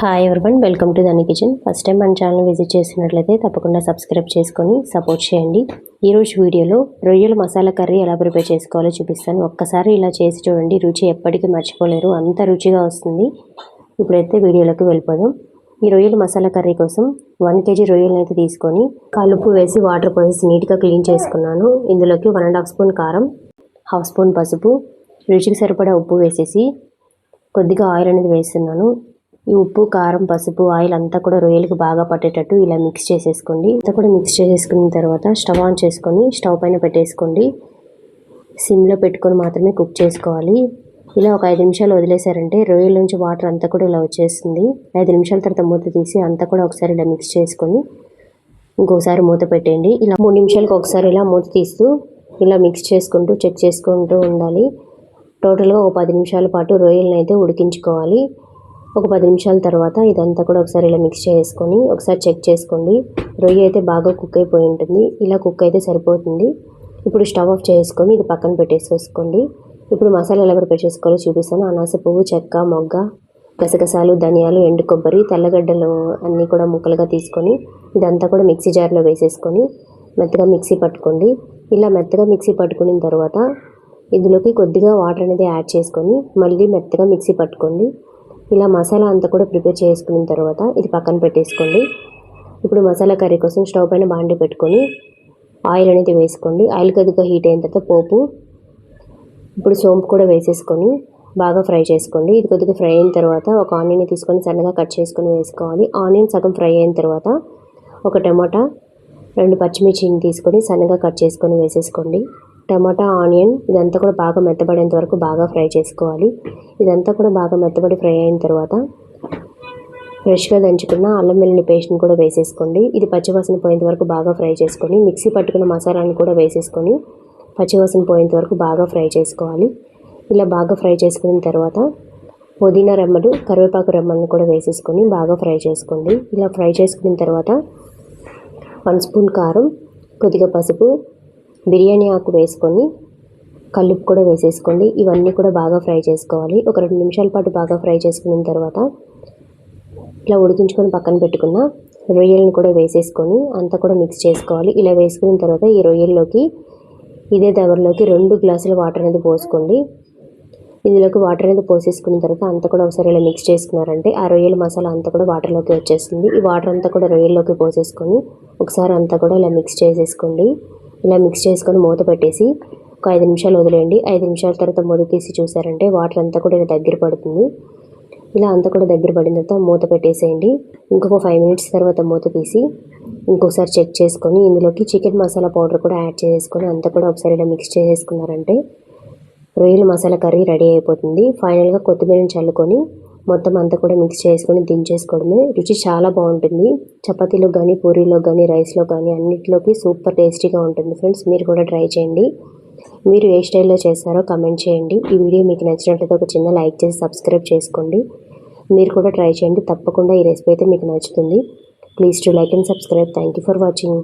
Hi everyone welcome to దని kitchen first time మన channel visit చేసినట్లయితే తప్పకుండా సబ్స్క్రైబ్ చేసుకొని సపోర్ట్ చేయండి. ఈరోజు వీడియోలో రొయ్యల మసాలా కర్రీ ఎలా ప్రిపేర్ చేసుకోవాలో చూపిస్తాను. ఒక్కసారి ఇలా చేసి చూడండి రుచి ఎప్పటికీ మర్చిపోలేరు. అంత రుచిగా వస్తుంది. ఇప్పుడైతే వీడియోలోకి వెళ్ళిపోదాం. ఈ రొయ్యల మసాలా కర్రీ కోసం వన్ కేజీ రొయ్యలను అయితే తీసుకొని కలుపు వేసి వాటర్ పోసేసి నీట్గా క్లీన్ చేసుకున్నాను. ఇందులోకి వన్ అండ్ హాఫ్ స్పూన్ కారం హాఫ్ స్పూన్ పసుపు రుచికి సరిపడా ఉప్పు వేసేసి కొద్దిగా ఆయిల్ అనేది వేస్తున్నాను. ఈ ఉప్పు కారం పసుపు ఆయిల్ అంతా కూడా రొయ్యలకు బాగా పట్టేటట్టు ఇలా మిక్స్ చేసేసుకోండి. అంతా కూడా మిక్స్ చేసేసుకున్న తర్వాత స్టవ్ ఆన్ చేసుకొని స్టవ్ పైన పెట్టేసుకోండి. సిమ్లో పెట్టుకొని మాత్రమే కుక్ చేసుకోవాలి. ఇలా ఒక ఐదు నిమిషాలు వదిలేశారంటే రొయ్యల నుంచి వాటర్ అంతా కూడా ఇలా వచ్చేస్తుంది. ఐదు నిమిషాల తర్వాత మూత తీసి అంతా కూడా ఒకసారి ఇలా మిక్స్ చేసుకొని ఇంకోసారి మూత పెట్టేయండి. ఇలా మూడు నిమిషాలకు ఒకసారి ఇలా మూత తీస్తూ ఇలా మిక్స్ చేసుకుంటూ చెక్ చేసుకుంటూ ఉండాలి. టోటల్గా ఒక పది నిమిషాల పాటు రొయ్యలను అయితే ఉడికించుకోవాలి. ఒక పది నిమిషాల తర్వాత ఇదంతా కూడా ఒకసారి ఇలా మిక్స్ చేసుకొని ఒకసారి చెక్ చేసుకోండి. రొయ్య అయితే బాగా కుక్ అయిపోయి ఉంటుంది. ఇలా కుక్ అయితే సరిపోతుంది. ఇప్పుడు స్టవ్ ఆఫ్ చేసుకొని ఇది పక్కన పెట్టేసేసుకోండి. ఇప్పుడు మసాలా ఎలా ప్రిపేర్ చేసుకోవాలో చూపిస్తాను. అనాస పువ్వు చెక్క మొగ్గ గసగసాలు ధనియాలు ఎండు కొబ్బరి తెల్లగడ్డలు అన్నీ కూడా ముక్కలుగా తీసుకొని ఇదంతా కూడా మిక్సీ జార్లో వేసేసుకొని మెత్తగా మిక్సీ పట్టుకోండి. ఇలా మెత్తగా మిక్సీ పట్టుకున్న తర్వాత ఇందులోకి కొద్దిగా వాటర్ అనేది యాడ్ చేసుకొని మళ్ళీ మెత్తగా మిక్సీ పట్టుకోండి. ఇలా మసాలా అంతా కూడా ప్రిపేర్ చేసుకున్న తర్వాత ఇది పక్కన పెట్టేసుకోండి. ఇప్పుడు మసాలా కర్రీ కోసం స్టవ్ పైన బాండి పెట్టుకొని ఆయిల్ అనేది వేసుకోండి. ఆయిల్ కొద్దిగా హీట్ అయిన తర్వాత పోపు ఇప్పుడు సోంపు కూడా వేసేసుకొని బాగా ఫ్రై చేసుకోండి. ఇది కొద్దిగా ఫ్రై అయిన తర్వాత ఒక ఆనియన్ తీసుకొని సన్నగా కట్ చేసుకొని వేసుకోవాలి. ఆనియన్ సగం ఫ్రై అయిన తర్వాత ఒక టమాటా రెండు పచ్చిమిర్చిని తీసుకొని సన్నగా కట్ చేసుకొని వేసేసుకోండి. టమాటా ఆనియన్ ఇదంతా కూడా బాగా మెత్తబడేంత వరకు బాగా ఫ్రై చేసుకోవాలి. ఇదంతా కూడా బాగా మెత్తబడి ఫ్రై అయిన తర్వాత ఫ్రెష్గా దంచుకున్న అల్లం వెల్లుల్లి పేస్ట్ని కూడా వేసేసుకోండి. ఇది పచ్చివాసన పోయేంత వరకు బాగా ఫ్రై చేసుకొని మిక్సీ పట్టుకున్న మసాలాని కూడా వేసేసుకొని పచ్చివాసన పోయేంత వరకు బాగా ఫ్రై చేసుకోవాలి. ఇలా బాగా ఫ్రై చేసుకున్న తర్వాత పుదీనా రెమ్మలు కరివేపాకు రెమ్మలను కూడా వేసేసుకొని బాగా ఫ్రై చేసుకోండి. ఇలా ఫ్రై చేసుకున్న తర్వాత వన్ స్పూన్ కారం కొద్దిగా పసుపు బిర్యానీ ఆకు వేసుకొని కల్లుపు కూడా వేసేసుకోండి. ఇవన్నీ కూడా బాగా ఫ్రై చేసుకోవాలి. ఒక రెండు నిమిషాల పాటు బాగా ఫ్రై చేసుకున్న తర్వాత ఇట్లా ఉడికించుకొని పక్కన పెట్టుకున్న రొయ్యలను కూడా వేసేసుకొని అంతా కూడా మిక్స్ చేసుకోవాలి. ఇలా వేసుకున్న తర్వాత ఈ రొయ్యల్లోకి ఇదే దగ్గరలోకి రెండు గ్లాసుల వాటర్ అనేది పోసుకోండి. ఇందులోకి వాటర్ అనేది పోసేసుకున్న తర్వాత అంతా కూడా ఒకసారి ఇలా మిక్స్ చేసుకున్నారంటే ఆ రొయ్యల మసాలా అంతా కూడా వాటర్లోకి వచ్చేస్తుంది. ఈ వాటర్ అంతా కూడా రొయ్యల్లోకి పోసేసుకొని ఒకసారి అంతా కూడా ఇలా మిక్స్ చేసేసుకోండి. ఇలా మిక్స్ చేసుకొని మూత పెట్టేసి ఒక ఐదు నిమిషాలు వదిలేయండి. ఐదు నిమిషాల తర్వాత మూత తీసి చూసారంటే వాటర్ అంతా కూడా ఇలా దగ్గర పడుతుంది. ఇలా అంతా కూడా దగ్గర పడిన తర్వాత మూత పెట్టేసేయండి. ఇంకొక ఫైవ్ మినిట్స్ తర్వాత మూత తీసి ఇంకొకసారి చెక్ చేసుకొని ఇందులోకి చికెన్ మసాలా పౌడర్ కూడా యాడ్ చేసుకొని అంతా కూడా ఒకసారి ఇలా మిక్స్ చేసేసుకున్నారంటే రొయ్యల మసాలా కర్రీ రెడీ అయిపోతుంది. ఫైనల్గా కొత్తిమీరని చల్లుకొని మొత్తం అంతా కూడా మిక్స్ చేసుకొని దించేసుకోవడమే. రుచి చాలా బాగుంటుంది. చపాతీలో కానీ పూరీలో కానీ రైస్లో కానీ అన్నిటిలోకి సూపర్ టేస్టీగా ఉంటుంది ఫ్రెండ్స్. మీరు కూడా ట్రై చేయండి. మీరు ఏ స్టైల్లో చేస్తారో కమెంట్ చేయండి. ఈ వీడియో మీకు నచ్చినట్లయితే ఒక చిన్న లైక్ చేసి సబ్స్క్రైబ్ చేసుకోండి. మీరు కూడా ట్రై చేయండి. తప్పకుండా ఈ రెసిపీ అయితే మీకు నచ్చుతుంది. Please to like and subscribe thank you for watching